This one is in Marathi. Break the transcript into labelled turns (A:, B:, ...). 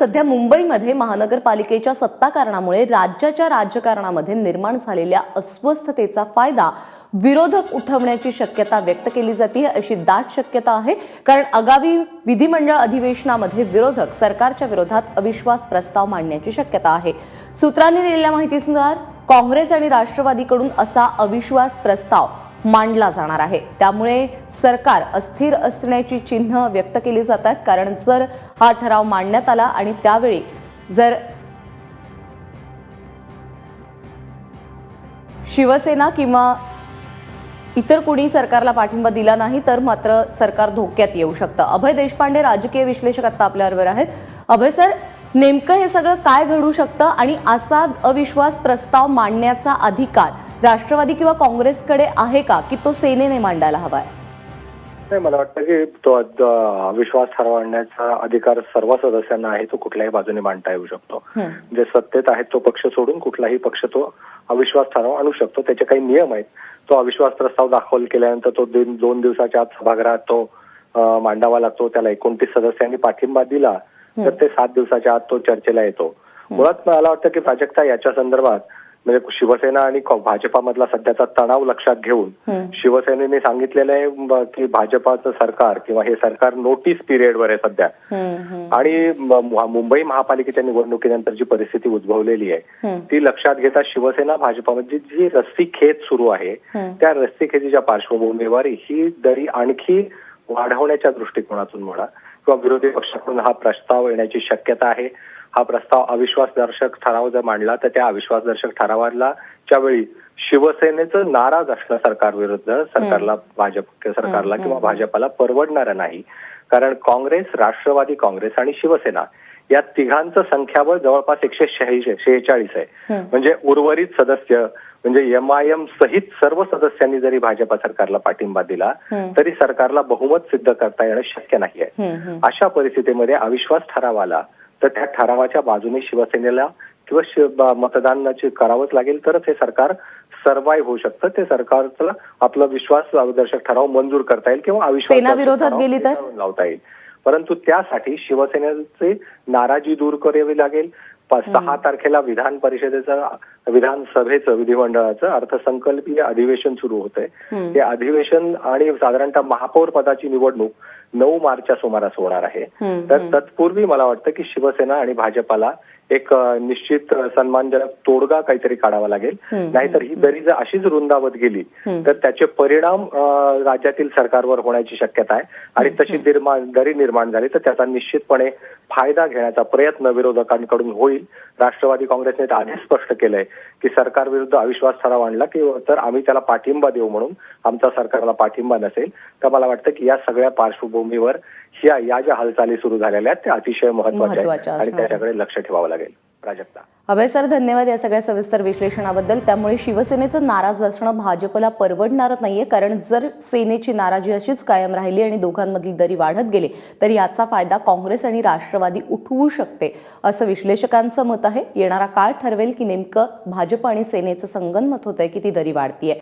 A: सध्या मुंबईमध्ये महानगरपालिकेच्या सत्ताकारणामुळे राज्याच्या राजकारणामध्ये निर्माण झालेल्या अस्वस्थतेचा फायदा विरोधक उठवण्याची शक्यता व्यक्त केली जाते अशी दाट शक्यता आहे. कारण आगामी विधिमंडळ अधिवेशनामध्ये विरोधक सरकारच्या विरोधात अविश्वास प्रस्ताव मांडण्याची शक्यता आहे. सूत्रांनी दिलेल्या माहितीनुसार काँग्रेस आणि राष्ट्रवादीकडून असा अविश्वास प्रस्ताव मांडला जाणार आहे. त्यामुळे सरकार अस्थिर असण्याची चिन्ह व्यक्त केली जातात कारण जर हा ठराव मांडण्यात आला आणि त्यावेळी जर शिवसेना किंवा इतर कोणी सरकारला पाठिंबा दिला नाही तर मात्र सरकार धोक्यात येऊ शकतं. अभय देशपांडे राजकीय विश्लेषक आता आपल्याबरोबर आहेत. अभय सर नेमकं हे सगळं काय घडू शकतं आणि असा अविश्वास प्रस्ताव मांडण्याचा अधिकार राष्ट्रवादी किंवा काँग्रेसकडे आहे का की तो सेनेने मांडायला हवाय?
B: नाही मला वाटतं की तो अ, विश्वास ठरवण्याचा अधिकार सर्व सदस्यांना आहे तो कुठल्याही बाजूने मांडता येऊ शकतो. जे सत्तेत आहेत तो पक्ष सोडून कुठलाही पक्ष तो अविश्वास ठराव आणू शकतो. त्याचे काही नियम आहेत. तो अविश्वास प्रस्ताव दाखल केल्यानंतर तो दिन- दिवसाच्या आत सभागृहात तो मांडावा लागतो. त्याला एकोणतीस सदस्यांनी पाठिंबा दिला. तर ते सात दिवसाच्या आत तो चर्चेला येतो. मुळात मला वाटतं की प्राजक्ता याच्या संदर्भात म्हणजे शिवसेना आणि भाजपामधला सध्याचा तणाव लक्षात घेऊन शिवसेनेने सांगितलेलं आहे की भाजपाचं सरकार किंवा हे सरकार नोटीस पिरियडवर आहे सध्या. आणि मुंबई महापालिकेच्या निवडणुकीनंतर जी परिस्थिती उद्भवलेली आहे ती लक्षात घेता शिवसेना भाजपामध्ये जी रस्सी खेच सुरू आहे त्या रस्सी खेचीच्या पार्श्वभूमीवर ही दरी आणखी वाढवण्याच्या दृष्टिकोनातून म्हणा किंवा विरोधी पक्षाकडून हा प्रस्ताव येण्याची शक्यता आहे. हा प्रस्ताव अविश्वासदर्शक ठराव जर मांडला तर त्या अविश्वासदर्शक ठरावाला वेळी शिवसेनेचं नाराज असणं सरकारविरुद्ध सरकारला भाजप सरकारला किंवा भाजपाला परवडणारं नाही. कारण काँग्रेस राष्ट्रवादी काँग्रेस आणि शिवसेना या तिघांचं संख्याबळ जवळपास एकशे शेहेचाळीस आहे. म्हणजे उर्वरित सदस्य म्हणजे एम आय एम सहित सर्व सदस्यांनी जरी भाजपा सरकारला पाठिंबा दिला तरी सरकारला बहुमत सिद्ध करता येणं शक्य नाही आहे अशा परिस्थितीमध्ये अविश्वास ठराव आला तर त्या ठरावाच्या बाजूने शिवसेनेला किंवा मतदानाचे करावंच लागेल तरच हे सरकार सर्वाईव्ह होऊ शकतं. ते सरकारचं आपलं विश्वास दर्शक ठराव मंजूर करता येईल किंवा अविश्वास
A: विरोधात गेली तर?
B: लावता येईल. परंतु त्यासाठी शिवसेनेची नाराजी दूर करावी लागेल. सहा तारखेला विधान परिषदेचं विधानसभेचं विधिमंडळाचं अर्थसंकल्पीय अधिवेशन सुरू होतंय. ते अधिवेशन आणि साधारणतः महापौर पदाची निवडणूक नऊ मार्चच्या सुमारास होणार आहे. तर तत्पूर्वी मला वाटतं की शिवसेना आणि भाजपाला एक निश्चित सन्मानजनक तोडगा काहीतरी काढावा लागेल. नाहीतर ही दरी जर अशीच रुंदावत गेली तर त्याचे परिणाम राज्यातील सरकारवर होण्याची शक्यता आहे. आणि तशी निर्माण दरी निर्माण झाली तर त्याचा निश्चितपणे फायदा घेण्याचा प्रयत्न विरोधकांकडून होईल. राष्ट्रवादी काँग्रेसने तर आधीच स्पष्ट केलंय की सरकार विरुद्ध अविश्वास ठराव आणला की तर आम्ही त्याला पाठिंबा देऊ म्हणून. आमचा सरकारला पाठिंबा नसेल तर मला वाटतं की या सगळ्या पार्श्वभूमीवर ह्या या ज्या हालचाली सुरू झालेल्या आहेत त्या अतिशय
A: महत्त्वाच्या
B: आहेत आणि. त्याच्याकडे लक्ष ठेवावं लागेल. प्राजक्ता.
A: अभय सर धन्यवाद या सगळ्या सविस्तर विश्लेषणाबद्दल. त्यामुळे शिवसेनेचं नाराज असणं भाजपला परवडणारच नाहीये कारण जर सेनेची नाराजी अशीच कायम राहिली आणि दोघांमधली दरी वाढत गेली तर याचा फायदा काँग्रेस आणि राष्ट्रवादी उठवू शकते असं विश्लेषकांचं मत आहे. येणारा काळ ठरवेल की नेमकं भाजप आणि सेनेचं संगनमत होतंय की ती दरी वाढतीये.